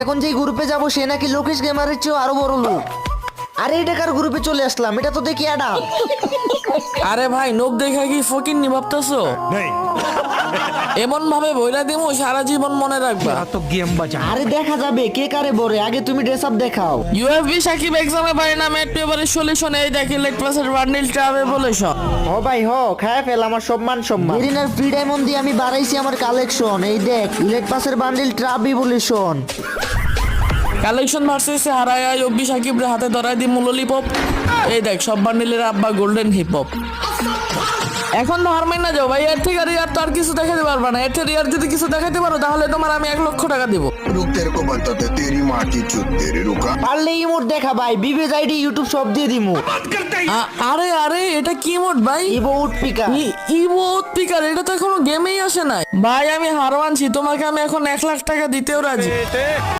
এখন যে গ্রুপে যাব সে নাকি লোকেশ গেমারের চেয়েও আরও বড় লোক। আরে এটা কার গ্রুপে চলে আসলাম? এটা তো দেখি অ্যাডা আরে ভাই নোক দেখা কি ফকির নি ভাবতেছো এমন ভাবে বইলা দিমু সারা জীবন মনে রাখবা। তো গেম বাজা আরে দেখা যাবে কে কারে বরে আগে তুমি ড্রেস আপ দেখাও। ইউএফবি সাকিব এক্সামে পারে না ম্যাট পেপারে সলিউশন এই দেখি লেট পাসের বান্ডিল ট্রাবে বলে সব ও ভাই হো খায় ফেল আমার সম্মান সম্মান। মেরিনার ফ্রি ডায়মন্ড দিয়ে আমি বাড়াইছি আমার কালেকশন এই দেখ লেট পাসের বান্ডিল ট্রাভি বলে কালেকশন ভার্সেস হারায় ইউএফবি সাকিবরে হাতে ধরায় দি মুললিপপ এই দেখ সব বান্ডিলের আব্বা গোল্ডেন হিপ হপ এখন তো হার মাইনা যাও ভাই এর থেকে রিয়ার তো আর কিছু দেখাতে পারবে না। এর থেকে রিয়ার যদি কিছু দেখাতে পারো তাহলে তোমার আমি এক লক্ষ টাকা দিব। রুকতের কোপান্তাতে তেরি দেখা ভাই বিবেক আইডি ইউটিউব সব দিয়ে দিমু। আরে আরে এটা কি ইমোট ভাই? ইমোট পিকার ইমোট পিকার এটা তো এখনও গেমেই আসে নাই। ভাই আমি হার মানছি তোমাকে আমি এখন এক লাখ টাকা দিতেও রাজি।